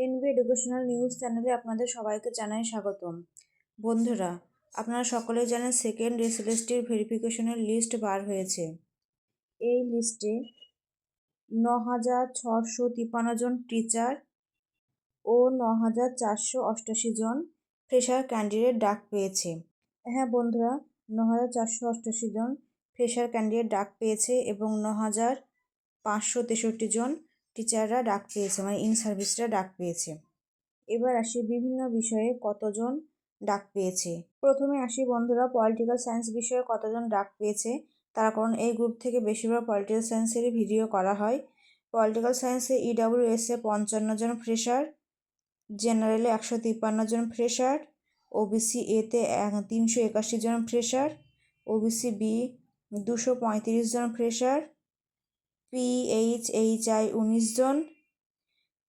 NB educational news চ্যানেলে আপনাদের সবাইকে জানাই স্বাগতম। বন্ধুরা, আপনারা সকলেই জানেন সেকেন্ড এসএলএসটির ভেরিফিকেশনের লিস্ট বার হয়েছে। এই লিস্টে ন হাজার ছশো তিপ্পান্ন জন টিচার ও ন হাজার চারশো অষ্টাশি জন ফ্রেশার ক্যান্ডিডেট ডাক পেয়েছে। হ্যাঁ বন্ধুরা ন হাজার চারশো অষ্টাশি জন ফ্রেশার ক্যান্ডিডেট ডাক পেয়েছে এবং ন হাজার পাঁচশো তেষট্টি জন টিচাররা ডাক পেয়েছে মানে ইন সার্ভিসরা ডাক পেয়েছে। এবার আসি বিভিন্ন বিষয়ে কতজন ডাক পেয়েছে। প্রথমে আসি বন্ধুরা পলিটিক্যাল সায়েন্স বিষয়ে কতজন ডাক পেয়েছে, তার কারণ এই গ্রুপ থেকে বেশিরভাগ পলিটিক্যাল সায়েন্সেরই ভিডিও করা হয়। পলিটিক্যাল সায়েন্সে ইডাব্লিউএসে পঞ্চান্ন জন ফ্রেশার জেনারেলে একশো তিপ্পান্ন জন ফ্রেশার ওবিসি এতে তিনশো একাশি জন ফ্রেশার ওবিসি বি দুশো পঁয়ত্রিশ জন ফ্রেশার পিএইচ এইচ আই উনিশ জন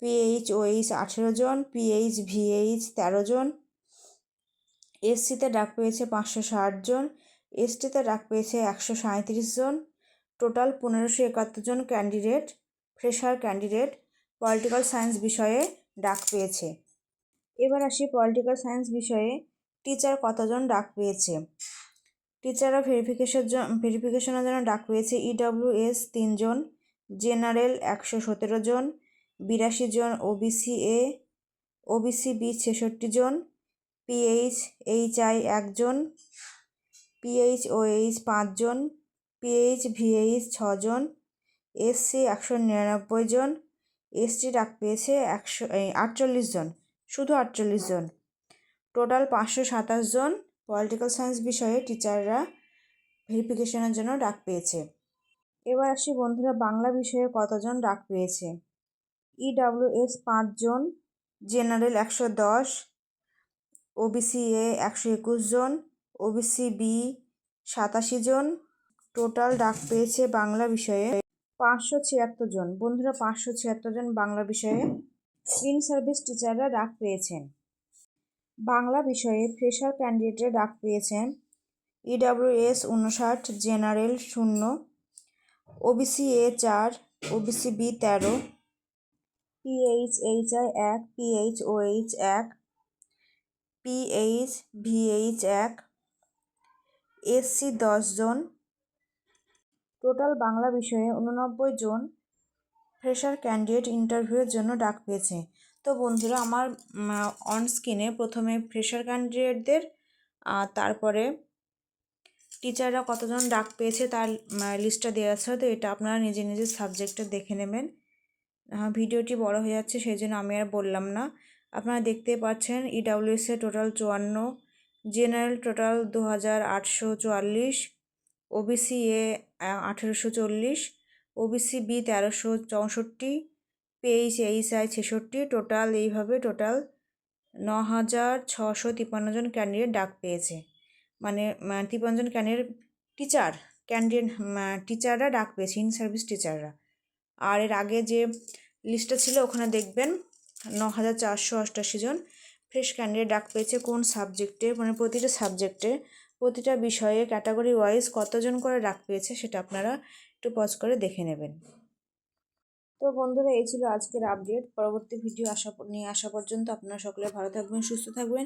পিএইচ ওএইচ আঠেরো জন পিএইচ ভিএইচ তেরো জন। এসসিতে ডাক পেয়েছে পাঁচশো ষাট জন এসটিতে ডাক পেয়েছে একশো সাঁইত্রিশ জন। টোটাল পনেরোশো একাত্তর জন candidate fresher candidate political science বিষয়ে ডাক পেয়েছে। এবার আসি পলিটিক্যাল সায়েন্স বিষয়ে টিচার কতজন ডাক পেয়েছে? টিচাররা ভেরিফিকেশন ভেরিফিকেশনের জন্য ডাক পেয়েছে ইডব্লিউএস e তিনজন জেনারেল একশো সতেরো জন, বিরাশি জন ওবিসি এ ওবিসি বি ছেষট্টি জন, পিএইচ এইচ আই একজন পিএইচ ও এইচ পাঁচজন পিএইচ ভিএইচ ছজন এসসি একশো নিরানব্বই জন, এসটি ডাক পেয়েছে একশো আটচল্লিশ জন, শুধু আটচল্লিশ জন। টোটাল পাঁচশো সাতাশ জন পলিটিক্যাল সায়েন্স বিষয়ে টিচাররা ভেরিফিকেশনের জন্য ডাক পেয়েছে। এবার আসি বন্ধুরা বাংলা বিষয়ে কতজন ডাক পেয়েছে? ইডাব্লিউএস e পাঁচজন জেনারেল একশো দশ ওবিসি এ একশো একুশ জন ওবিসি বি সাতাশি জন। টোটাল ডাক পেয়েছে বাংলা বিষয়ে পাঁচশো ছিয়াত্তর জন। বন্ধুরা পাঁচশো ছিয়াত্তর জন বাংলা বিষয়ে ইন সার্ভিস টিচাররা ডাক পেয়েছেন। বাংলা বিষয়ে ফ্রেশার ক্যান্ডিডেটরা ডাক পেয়েছেন। ইডাব্লিউএস e উনষাট জেনারেল শূন্য। ওবিসি এ চার ওবিসি বি তেরো পিএইচ এইচ আই এক পিএইচ ও এইচ এক পিএইচ ভিএইচ এক এসসি দশজন টোটাল বাংলা বিষয়ে উননব্বই জন ফ্রেশার ক্যান্ডিডেট ইন্টারভিউয়ের জন্য ডাক পেয়েছে। তো বন্ধুরা, আমার অন স্ক্রিনে প্রথমে ফ্রেশার ক্যান্ডিডেটদের তারপরে টিচাররা কতজন ডাক পেয়েছে তার লিস্টটা দেওয়া আছে, তো এটা আপনারা নিজে নিজের সাবজেক্টে দেখে নেবেন। হ্যাঁ ভিডিওটি বড় হয়ে যাচ্ছে, সেই জন্য আমি আর বললাম না। আপনারা দেখতে পাচ্ছেন ইডাব্লিউএসে টোটাল চুয়ান্ন জেনারেল টোটাল দু হাজার আটশো চুয়াল্লিশ ওবিসি এ আঠেরোশো চল্লিশ ওবিসি বি তেরোশো চৌষট্টি পেইচ এইচ আই ছেষট্টি টোটাল এইভাবে টোটাল ন হাজার ছশো তিপ্পান্ন জন ক্যান্ডিডেট ডাক পেয়েছে। মানে তিপ্পান্ন ক্যানের টিচার ক্যান্ডিডেট টিচাররা ডাক পেয়েছে ইন সার্ভিস টিচাররা আর এর আগে যে লিস্টটা ছিল, ওখানে দেখবেন ন হাজার চারশো অষ্টাশি জন ফ্রেশ ক্যান্ডিডেট ডাক পেয়েছে কোন সাবজেক্টে মানে প্রতিটা সাবজেক্টে প্রতিটা বিষয়ে ক্যাটাগরি ওয়াইজ কতজন করে ডাক পেয়েছে সেটা আপনারা একটু পজ করে দেখে নেবেন। তো বন্ধুরা, এই ছিল আজকের আপডেট পরবর্তী ভিডিও আসা নিয়ে আসা পর্যন্ত আপনারা সকলে ভালো থাকবেন, সুস্থ থাকবেন।